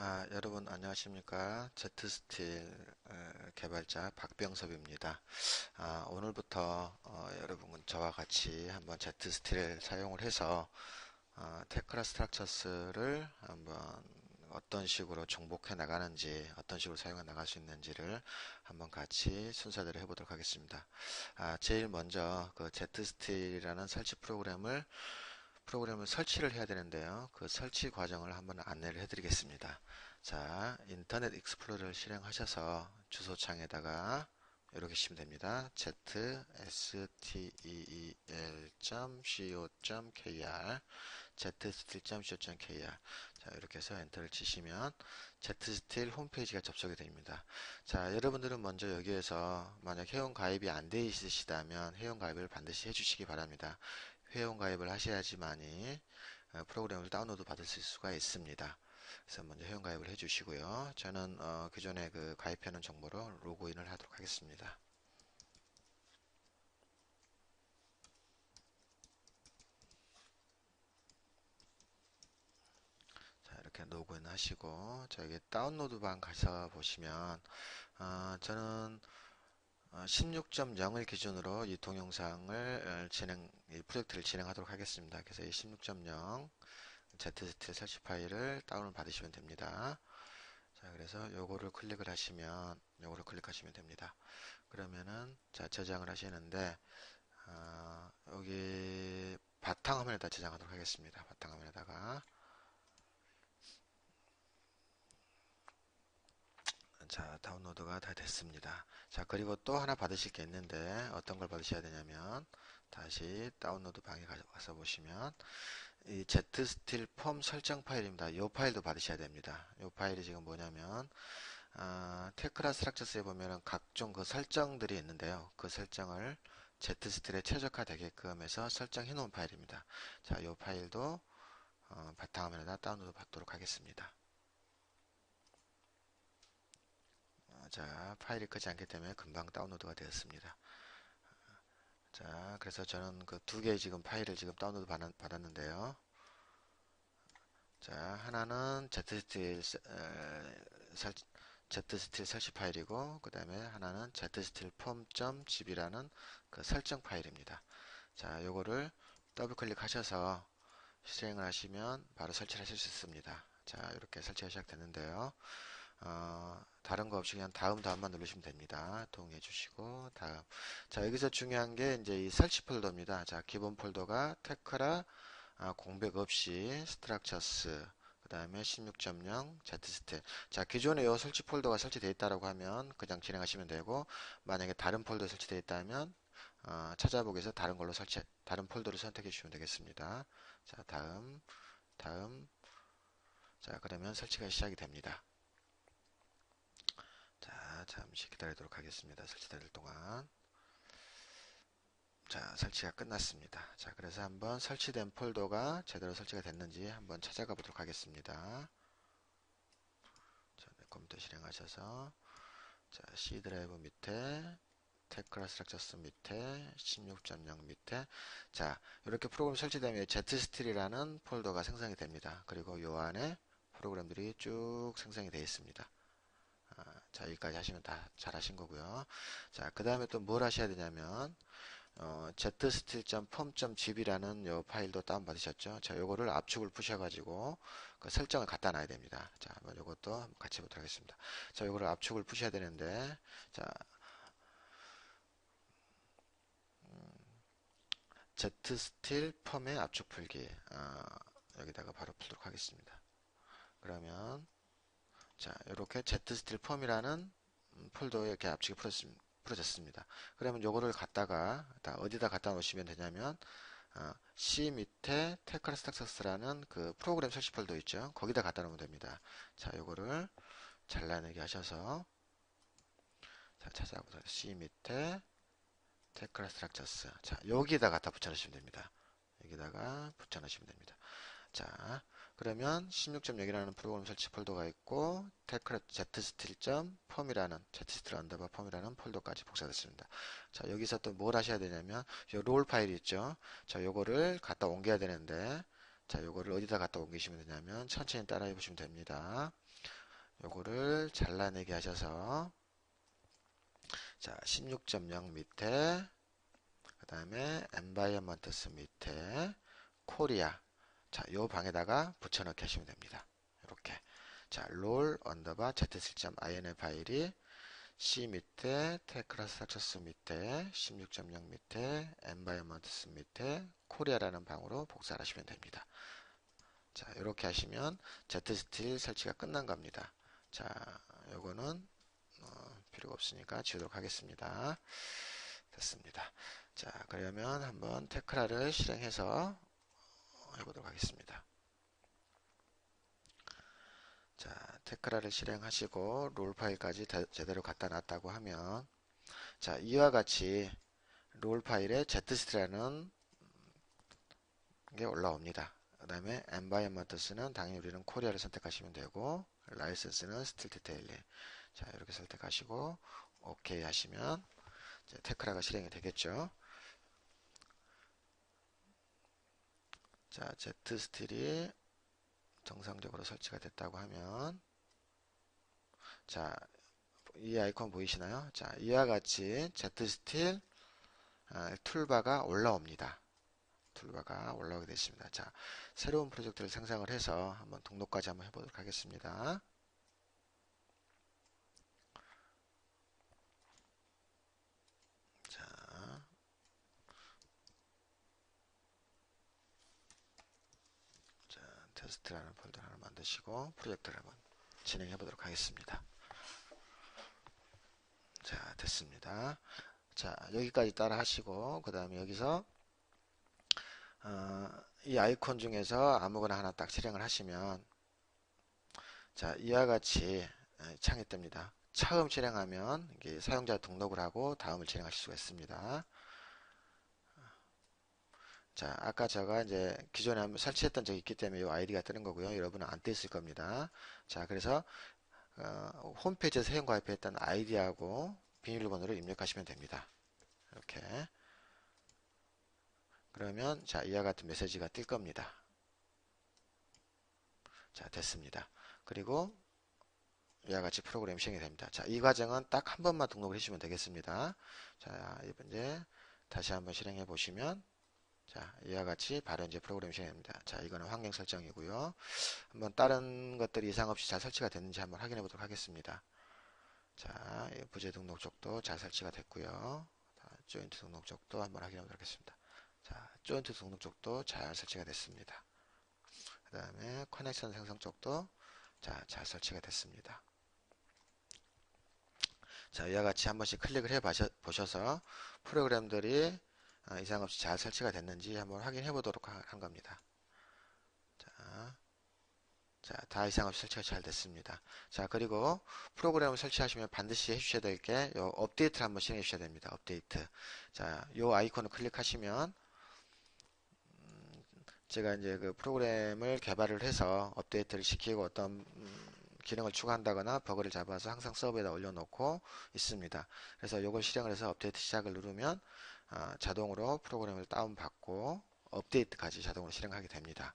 아, 여러분 안녕하십니까. 제트스틸 어, 개발자 박병섭입니다. 아, 오늘부터 어, 여러분은 저와 같이 한번 제트스틸을 사용을 해서 어, 테크라 스트럭처스를 한번 어떤 식으로 정복해 나가는지 어떤 식으로 사용해 나갈 수 있는지를 한번 같이 순서대로 해보도록 하겠습니다. 아, 제일 먼저 그 제트스틸이라는 설치 프로그램을 프로그램을 설치를 해야 되는데요. 그 설치 과정을 한번 안내를 해드리겠습니다. 자, 인터넷 익스플로러를 실행하셔서 주소창에다가 이렇게 치면 됩니다. zsteel.co.kr zsteel.co.kr 자, 이렇게 해서 엔터를 치시면 zsteel 홈페이지가 접속이 됩니다. 자, 여러분들은 먼저 여기에서 만약 회원 가입이 안 돼 있으시다면 회원 가입을 반드시 해주시기 바랍니다. 회원 가입을 하셔야지만이 어, 프로그램을 다운로드 받을 수가 있습니다. 그래서 먼저 회원 가입을 해주시고요. 저는 어, 기존에 그 가입해놓은 정보로 로그인을 하도록 하겠습니다. 자 이렇게 로그인 하시고 저기 다운로드 방 가서 보시면 어, 저는 16.0을 어, 기준으로 이 동영상을 어, 진행, 이 프로젝트를 진행하도록 하겠습니다. 그래서 이 16.0 ZST 설치 파일을 다운을 받으시면 됩니다. 자, 그래서 요거를 클릭을 하시면, 요거를 클릭하시면 됩니다. 그러면은, 자, 저장을 하시는데, 어, 여기 바탕화면에다 저장하도록 하겠습니다. 바탕화면에다가. 자 다운로드가 다 됐습니다. 자 그리고 또 하나 받으실 게 있는데 어떤 걸 받으셔야 되냐면 다시 다운로드 방에 가서 보시면 이 zstil 폼 설정 파일입니다. 이 파일도 받으셔야 됩니다. 이 파일이 지금 뭐냐면 아, 테크라 스트럭처스에 보면은 각종 그 설정들이 있는데요. 그 설정을 zstil에 최적화 되게끔 해서 설정해 놓은 파일입니다. 자이 파일도 어, 바탕화면에다 다운로드 받도록 하겠습니다 자 파일이 크지 않기 때문에 금방 다운로드가 되었습니다. 자 그래서 저는 그 두 개의 지금 파일을 지금 다운로드 받았는데요. 자 하나는 zstil 설, zstil 설치 파일이고 그 다음에 하나는 zstil form.zb라는 그 설정 파일입니다. 자 요거를 더블 클릭하셔서 실행을 하시면 바로 설치를 하실 수 있습니다. 자 이렇게 설치가 시작됐는데요. 어, 다른 거 없이 그냥 다음 다음만 누르시면 됩니다. 동의해 주시고 다음. 자 여기서 중요한 게 이제 이 설치 폴더입니다. 자 기본 폴더가 테크라 아, 공백 없이 스트럭처스 그 다음에 16.0 z스텝 자 기존에 이 설치 폴더가 설치되어 있다고 하면 그냥 진행하시면 되고 만약에 다른 폴더 설치되어 있다면 어, 찾아보기 위해서 다른 걸로 설치 다른 폴더를 선택해 주시면 되겠습니다. 자 다음 다음 자 그러면 설치가 시작이 됩니다. 잠시 기다리도록 하겠습니다. 설치될 동안. 자, 설치가 끝났습니다. 자, 그래서 한번 설치된 폴더가 제대로 설치가 됐는지 한번 찾아가 보도록 하겠습니다. 자, 네, 컴퓨터 실행하셔서 자, C 드라이브 밑에 테크라 스트럭처스 밑에 16.0 밑에 자 이렇게 프로그램 설치되면 zstil이라는 폴더가 생성이 됩니다. 그리고 요 안에 프로그램들이 쭉 생성이 되어 있습니다. 자 여기까지 하시면 다 잘 하신 거고요. 자 그 다음에 또 뭘 하셔야 되냐면 어, zstil.pom.gb라는 요 파일도 다운받으셨죠? 자 요거를 압축을 푸셔가지고 그 설정을 갖다 놔야 됩니다. 자 요것도 같이 보도록 하겠습니다. 자 요거를 압축을 푸셔야 되는데 자 음, zstil 펌의 압축 풀기 어, 여기다가 바로 풀도록 하겠습니다. 그러면 자, 이렇게 zstil 펌이라는 폴더에 이렇게 압축이 풀어졌습니다. 그러면 요거를 갖다가 어디다 갖다 놓으시면 되냐면 어, C 밑에 테크라 스탁서스라는 그 프로그램 설치 폴더 있죠. 거기다 갖다 놓으면 됩니다. 자, 요거를 잘라내기 하셔서 자, 찾아보세요. C 밑에 테크라 스트럭처스. 자, 여기다 갖다 붙여 놓으시면 됩니다. 여기다가 붙여 놓으시면 됩니다. 자, 그러면 16.0이라는 프로그램 설치 폴더가 있고 테크렛 zstil.펌이라는 zstil 언더바 펌이라는 폴더까지 복사됐습니다. 자 여기서 또 뭘 하셔야 되냐면 요롤 파일이 있죠. 자 요거를 갖다 옮겨야 되는데 자, 요거를 어디다 갖다 옮기시면 되냐면 천천히 따라해 보시면 됩니다. 요거를 잘라내게 하셔서 자, 16.0 밑에 그 다음에 environments 밑에 코리아 자, 요 방에다가 붙여넣기 하시면 됩니다. 이렇게 자, 롤 언더바 z7.in 파일이 C 밑에 테크라스 사처스 밑에 16.0 밑에 environments 밑에 코리아라는 방으로 복사를 하시면 됩니다. 자, 이렇게 하시면 Z스틸 설치가 끝난 겁니다. 자, 요거는 어, 필요가 없으니까 지우도록 하겠습니다. 됐습니다. 자, 그러면 한번 테크라를 실행해서 해보도록 하겠습니다. 자, 테크라를 실행하시고 롤 파일까지 제대로 갖다 놨다고 하면 자, 이와 같이 롤 파일에 zst라는 게 올라옵니다. 그 다음에 environments는 당연히 우리는 코리아를 선택하시면 되고 라이센스는 스틸 디테일리 자 이렇게 선택하시고 오케이 하시면 테크라가 실행이 되겠죠. 자, Z 스틸이 정상적으로 설치가 됐다고 하면 자, 이 아이콘 보이시나요? 자, 이와 같이 Z 스틸 아, 툴바가 올라옵니다. 툴바가 올라오게 됐습니다. 자, 새로운 프로젝트를 생성을 해서 한번 등록까지 한번 해보도록 하겠습니다. 자, 자 테스트라는 폴더 하나 만드시고 프로젝트를 한번 진행해 보도록 하겠습니다. 자, 됐습니다. 자, 여기까지 따라 하시고, 그 다음에 여기서 어, 이 아이콘 중에서 아무거나 하나 딱 실행을 하시면 자 이와 같이 창이 뜹니다. 처음 실행하면 사용자 등록을 하고 다음을 진행하실 수가 있습니다. 자 아까 제가 이제 기존에 한번 설치했던 적이 있기 때문에 이 아이디가 뜨는 거고요. 여러분은 안뜰 겁니다. 자 그래서 어, 홈페이지에서 회원 가입했던 아이디하고 비밀번호를 입력하시면 됩니다. 이렇게 그러면 자 이와 같은 메시지가 뜰 겁니다. 자 됐습니다. 그리고 이와 같이 프로그램이 실행이 됩니다. 자, 이 과정은 딱 한 번만 등록을 해주시면 되겠습니다. 자, 이제 다시 한번 실행해 보시면 자, 이와 같이 바로 이제 프로그램이 실행됩니다. 자, 이거는 환경 설정이고요. 한번 다른 것들이 이상 없이 잘 설치가 됐는지 한번 확인해 보도록 하겠습니다. 자, 부재 등록 쪽도 잘 설치가 됐고요. 자, 조인트 등록 쪽도 한번 확인해 보도록 하겠습니다. 자, 조인트 등록 쪽도 잘 설치가 됐습니다. 그 다음에 커넥션 생성 쪽도 자, 잘 설치가 됐습니다. 자, 이와 같이 한 번씩 클릭을 해 보셔서 프로그램들이 아, 이상 없이 잘 설치가 됐는지 한번 확인해 보도록 한 겁니다. 자, 자, 다 이상 없이 설치가 잘 됐습니다. 자, 그리고 프로그램을 설치하시면 반드시 해주셔야 될 게, 요 업데이트를 한번 실행해 주셔야 됩니다. 업데이트. 자, 요 아이콘을 클릭하시면, 제가 이제 그 프로그램을 개발을 해서 업데이트를 시키고 어떤 음, 기능을 추가한다거나 버그를 잡아서 항상 서버에다 올려놓고 있습니다. 그래서 이걸 실행을 해서 업데이트 시작을 누르면 아, 자동으로 프로그램을 다운받고 업데이트까지 자동으로 실행하게 됩니다.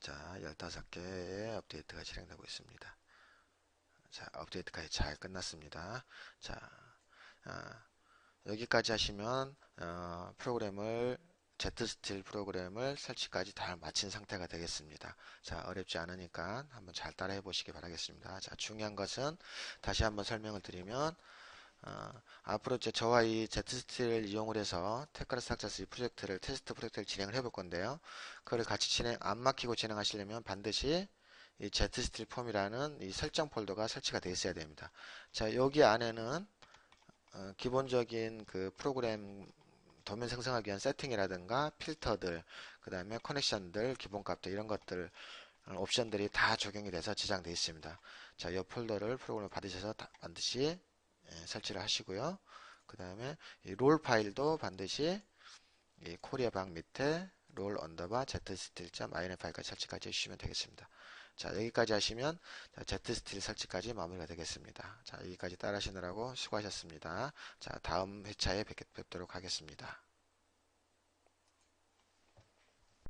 자, 15개의 업데이트가 실행되고 있습니다. 자, 업데이트까지 잘 끝났습니다. 자, 아, 여기까지 하시면 어, 프로그램을 Z스틸 프로그램을 설치까지 다 마친 상태가 되겠습니다. 자, 어렵지 않으니까 한번 잘 따라해 보시기 바라겠습니다. 자, 중요한 것은 다시 한번 설명을 드리면 어, 앞으로 이제 저와 이 Z스틸을 이용을 해서 테크라스 학자스 프로젝트를 테스트 프로젝트를 진행을 해볼 건데요. 그걸 같이 진행 안 막히고 진행하시려면 반드시 이 Z스틸 폼이라는 이 설정 폴더가 설치가 되어 있어야 됩니다. 자, 여기 안에는 어, 기본적인 그 프로그램 도면 생성하기 위한 세팅이라든가 필터들 그 다음에 커넥션들 기본값들 이런 것들 어, 옵션들이 다 적용이 돼서 저장되어 있습니다 자, 이 폴더를 프로그램을 받으셔서 반드시 예, 설치를 하시고요. 그 다음에 롤 파일도 반드시 이 코리아 방 밑에 롤 언더바 zstil.in 파일까지 설치까지 해주시면 되겠습니다. 자 여기까지 하시면 z스틸 설치까지 마무리가 되겠습니다. 자 여기까지 따라 하시느라고 수고하셨습니다. 자 다음 회차에 뵙도록 하겠습니다